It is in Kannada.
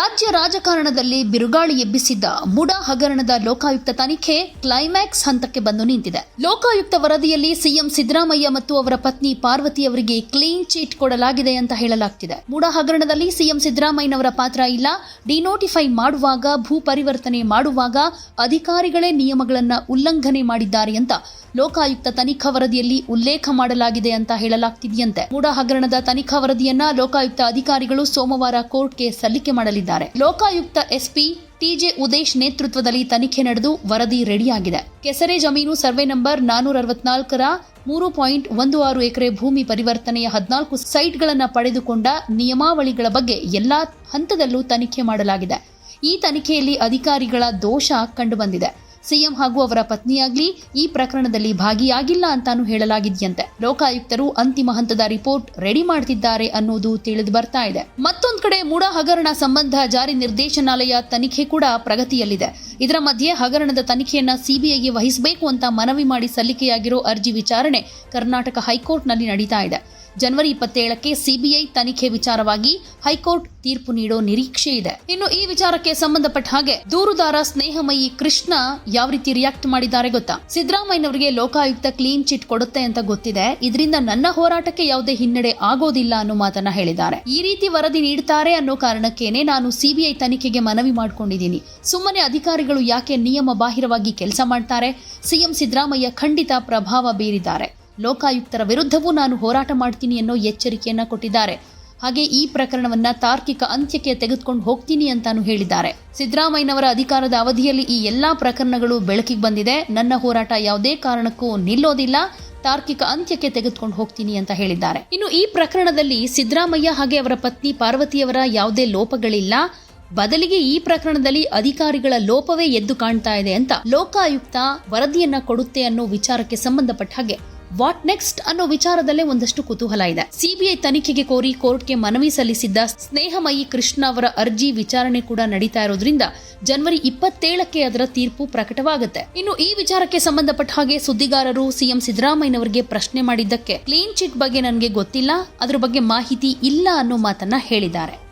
ರಾಜ್ಯ ರಾಜಕಾರಣದಲ್ಲಿ ಬಿರುಗಾಳಿ ಎಬ್ಬಿಸಿದ್ದ ಮುಡಾ ಹಗರಣದ ಲೋಕಾಯುಕ್ತ ತನಿಖೆ ಕ್ಲೈಮ್ಯಾಕ್ಸ್ ಹಂತಕ್ಕೆ ಬಂದು ನಿಂತಿದೆ. ಲೋಕಾಯುಕ್ತ ವರದಿಯಲ್ಲಿ ಸಿಎಂ ಸಿದ್ದರಾಮಯ್ಯ ಮತ್ತು ಅವರ ಪತ್ನಿ ಪಾರ್ವತಿ ಅವರಿಗೆ ಕ್ಲೀನ್ ಚೀಟ್ ಕೊಡಲಾಗಿದೆ ಅಂತ ಹೇಳಲಾಗ್ತಿದೆ. ಮುಡಾ ಹಗರಣದಲ್ಲಿ ಸಿಎಂ ಸಿದ್ದರಾಮಯ್ಯನವರ ಪಾತ್ರ ಇಲ್ಲ. ಡಿನೋಟಿಫೈ ಮಾಡುವಾಗ, ಭೂ ಪರಿವರ್ತನೆ ಮಾಡುವಾಗ ಅಧಿಕಾರಿಗಳೇ ನಿಯಮಗಳನ್ನು ಉಲ್ಲಂಘನೆ ಮಾಡಿದ್ದಾರೆ ಅಂತ ಲೋಕಾಯುಕ್ತ ತನಿಖಾ ವರದಿಯಲ್ಲಿ ಉಲ್ಲೇಖ ಮಾಡಲಾಗಿದೆ ಅಂತ ಹೇಳಲಾಗ್ತಿದೆಯಂತೆ. ಮೂಡ ಹಗರಣದ ತನಿಖಾ ವರದಿಯನ್ನ ಲೋಕಾಯುಕ್ತ ಅಧಿಕಾರಿಗಳು ಸೋಮವಾರ ಕೋರ್ಟ್ಗೆ ಸಲ್ಲಿಕೆ ಮಾಡಲಿದ್ದಾರೆ. ಲೋಕಾಯುಕ್ತ ಎಸ್ಪಿ ಟಿಜೆ ಉದೇಶ್ ನೇತೃತ್ವದಲ್ಲಿ ತನಿಖೆ ನಡೆದು ವರದಿ ರೆಡಿಯಾಗಿದೆ. ಕೆಸರೆ ಜಮೀನು ಸರ್ವೆ ನಂಬರ್ ನಾನೂರ ಅರವತ್ನಾಲ್ಕರ ಮೂರು ಪಾಯಿಂಟ್ ಒಂದು ಆರು ಎಕರೆ ಭೂಮಿ ಪರಿವರ್ತನೆಯ ಹದಿನಾಲ್ಕು ಸೈಟ್ಗಳನ್ನು ಪಡೆದುಕೊಂಡ ನಿಯಮಾವಳಿಗಳ ಬಗ್ಗೆ ಎಲ್ಲಾ ಹಂತದಲ್ಲೂ ತನಿಖೆ ಮಾಡಲಾಗಿದೆ. ಈ ತನಿಖೆಯಲ್ಲಿ ಅಧಿಕಾರಿಗಳ ದೋಷ ಕಂಡುಬಂದಿದೆ. ಸಿಎಂ ಹಾಗೂ ಅವರ ಪತ್ನಿಯಾಗಲಿ ಈ ಪ್ರಕರಣದಲ್ಲಿ ಭಾಗಿಯಾಗಿಲ್ಲ ಅಂತಾನು ಹೇಳಲಾಗಿದೆಯಂತೆ. ಲೋಕಾಯುಕ್ತರು ಅಂತಿಮ ಹಂತದ ರಿಪೋರ್ಟ್ ರೆಡಿ ಮಾಡ್ತಿದ್ದಾರೆ ಅನ್ನೋದು ತಿಳಿದು ಬರ್ತಾ ಇದೆ. ಮತ್ತೊಂದು ಕಡೆ ಮೂಡ ಹಗರಣ ಸಂಬಂಧ ಜಾರಿ ನಿರ್ದೇಶನಾಲಯ ತನಿಖೆ ಕೂಡ ಪ್ರಗತಿಯಲ್ಲಿದೆ. ಇದರ ಮಧ್ಯೆ ಹಗರಣದ ತನಿಖೆಯನ್ನ ಸಿಬಿಐಗೆ ವಹಿಸಬೇಕು ಅಂತ ಮನವಿ ಮಾಡಿ ಸಲ್ಲಿಕೆಯಾಗಿರೋ ಅರ್ಜಿ ವಿಚಾರಣೆ ಕರ್ನಾಟಕ ಹೈಕೋರ್ಟ್ನಲ್ಲಿ ನಡೀತಾ ಇದೆ. ಜನವರಿ ಇಪ್ಪತ್ತೇಳಕ್ಕೆ ಸಿಬಿಐ ತನಿಖೆ ವಿಚಾರವಾಗಿ ಹೈಕೋರ್ಟ್ ತೀರ್ಪು ನೀಡೋ ನಿರೀಕ್ಷೆ ಇದೆ. ಇನ್ನು ಈ ವಿಚಾರಕ್ಕೆ ಸಂಬಂಧಪಟ್ಟ ಹಾಗೆ ದೂರುದಾರ ಸ್ನೇಹಮಯಿ ಕೃಷ್ಣ ಯಾವ ರೀತಿ ರಿಯಾಕ್ಟ್ ಮಾಡಿದ್ದಾರೆ ಗೊತ್ತಾ? ಸಿದ್ದರಾಮಯ್ಯನವರಿಗೆ ಲೋಕಾಯುಕ್ತ ಕ್ಲೀನ್ ಚಿಟ್ ಕೊಡುತ್ತೆ ಅಂತ ಗೊತ್ತಿದೆ. ಇದರಿಂದ ನನ್ನ ಹೋರಾಟಕ್ಕೆ ಯಾವುದೇ ಹಿನ್ನಡೆ ಆಗೋದಿಲ್ಲ ಅನ್ನೋ ಮಾತನ್ನ ಹೇಳಿದ್ದಾರೆ. ಈ ರೀತಿ ವರದಿ ನೀಡ್ತಾರೆ ಅನ್ನೋ ಕಾರಣಕ್ಕೇನೆ ನಾನು ಸಿಬಿಐ ತನಿಖೆಗೆ ಮನವಿ ಮಾಡ್ಕೊಂಡಿದ್ದೀನಿ. ಸುಮ್ಮನೆ ಅಧಿಕಾರಿಗಳು ಯಾಕೆ ನಿಯಮ ಬಾಹಿರವಾಗಿ ಕೆಲಸ ಮಾಡ್ತಾರೆ? ಸಿಎಂ ಸಿದ್ದರಾಮಯ್ಯ ಖಂಡಿತ ಪ್ರಭಾವ ಬೀರಿದ್ದಾರೆ. ಲೋಕಾಯುಕ್ತರ ವಿರುದ್ಧವೂ ನಾನು ಹೋರಾಟ ಮಾಡ್ತೀನಿ ಅನ್ನೋ ಎಚ್ಚರಿಕೆಯನ್ನ ಕೊಟ್ಟಿದ್ದಾರೆ. ಹಾಗೆ ಈ ಪ್ರಕರಣವನ್ನ ತಾರ್ಕಿಕ ಅಂತ್ಯಕ್ಕೆ ತೆಗೆದುಕೊಂಡು ಹೋಗ್ತೀನಿ ಅಂತಾನು ಹೇಳಿದ್ದಾರೆ. ಸಿದ್ದರಾಮಯ್ಯನವರ ಅಧಿಕಾರದ ಅವಧಿಯಲ್ಲಿ ಈ ಎಲ್ಲಾ ಪ್ರಕರಣಗಳು ಬೆಳಕಿಗೆ ಬಂದಿದೆ. ನನ್ನ ಹೋರಾಟ ಯಾವುದೇ ಕಾರಣಕ್ಕೂ ನಿಲ್ಲೋದಿಲ್ಲ. ತಾರ್ಕಿಕ ಅಂತ್ಯಕ್ಕೆ ತೆಗೆದುಕೊಂಡು ಹೋಗ್ತೀನಿ ಅಂತ ಹೇಳಿದ್ದಾರೆ. ಇನ್ನು ಈ ಪ್ರಕರಣದಲ್ಲಿ ಸಿದ್ದರಾಮಯ್ಯ ಹಾಗೆ ಅವರ ಪತ್ನಿ ಪಾರ್ವತಿಯವರ ಯಾವುದೇ ಲೋಪಗಳಿಲ್ಲ. ಬದಲಿಗೆ ಈ ಪ್ರಕರಣದಲ್ಲಿ ಅಧಿಕಾರಿಗಳ ಲೋಪವೇ ಎದ್ದು ಕಾಣ್ತಾ ಇದೆ ಅಂತ ಲೋಕಾಯುಕ್ತ ವರದಿಯನ್ನ ಕೊಡುತ್ತೆ ಅನ್ನೋ ವಿಚಾರಕ್ಕೆ ಸಂಬಂಧಪಟ್ಟ ಹಾಗೆ. ವಾಟ್ ನೆಕ್ಸ್ಟ್ ಅನ್ನೋ ವಿಚಾರದಲ್ಲೇ ಒಂದಷ್ಟು ಕುತೂಹಲ ಇದೆ. ಸಿಬಿಐ ತನಿಖೆಗೆ ಕೋರಿ ಕೋರ್ಟ್ಗೆ ಮನವಿ ಸಲ್ಲಿಸಿದ್ದ ಸ್ನೇಹಮಯಿ ಕೃಷ್ಣ ಅವರ ಅರ್ಜಿ ವಿಚಾರಣೆ ಕೂಡ ನಡೀತಾ ಇರೋದ್ರಿಂದ ಜನವರಿ ಇಪ್ಪತ್ತೇಳಕ್ಕೆ ಅದರ ತೀರ್ಪು ಪ್ರಕಟವಾಗುತ್ತೆ. ಇನ್ನು ಈ ವಿಚಾರಕ್ಕೆ ಸಂಬಂಧಪಟ್ಟ ಹಾಗೆ ಸುದ್ದಿಗಾರರು ಸಿಎಂ ಸಿದ್ದರಾಮಯ್ಯನವರಿಗೆ ಪ್ರಶ್ನೆ ಮಾಡಿದ್ದಕ್ಕೆ ಕ್ಲೀನ್ ಚಿಟ್ ಬಗ್ಗೆ ನನಗೆ ಗೊತ್ತಿಲ್ಲ, ಅದರ ಬಗ್ಗೆ ಮಾಹಿತಿ ಇಲ್ಲ ಅನ್ನೋ ಮಾತನ್ನ ಹೇಳಿದ್ದಾರೆ.